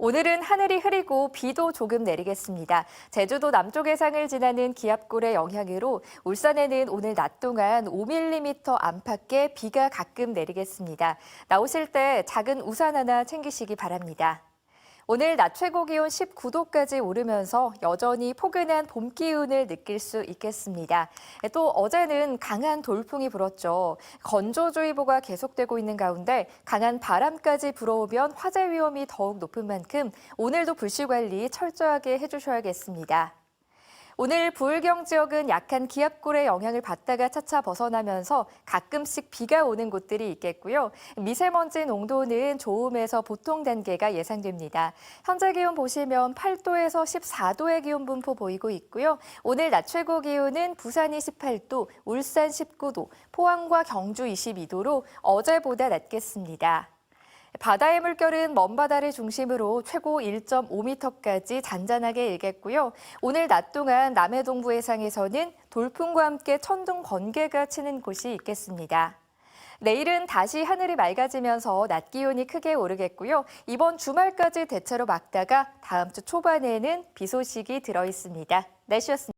오늘은 하늘이 흐리고 비도 조금 내리겠습니다. 제주도 남쪽 해상을 지나는 기압골의 영향으로 울산에는 오늘 낮 동안 5mm 안팎의 비가 가끔 내리겠습니다. 나오실 때 작은 우산 하나 챙기시기 바랍니다. 오늘 낮 최고 기온 19도까지 오르면서 여전히 포근한 봄 기운을 느낄 수 있겠습니다. 또 어제는 강한 돌풍이 불었죠. 건조주의보가 계속되고 있는 가운데 강한 바람까지 불어오면 화재 위험이 더욱 높은 만큼 오늘도 불씨 관리 철저하게 해주셔야겠습니다. 오늘 부울경 지역은 약한 기압골의 영향을 받다가 차차 벗어나면서 가끔씩 비가 오는 곳들이 있겠고요. 미세먼지 농도는 좋음에서 보통 단계가 예상됩니다. 현재 기온 보시면 8도에서 14도의 기온 분포 보이고 있고요. 오늘 낮 최고 기온은 부산이 18도, 울산 19도, 포항과 경주 22도로 어제보다 낮겠습니다. 바다의 물결은 먼 바다를 중심으로 최고 1.5m까지 잔잔하게 일겠고요. 오늘 낮 동안 남해 동부 해상에서는 돌풍과 함께 천둥 번개가 치는 곳이 있겠습니다. 내일은 다시 하늘이 맑아지면서 낮 기온이 크게 오르겠고요. 이번 주말까지 대체로 막다가 다음 주 초반에는 비 소식이 들어 있습니다. 날씨였습니다.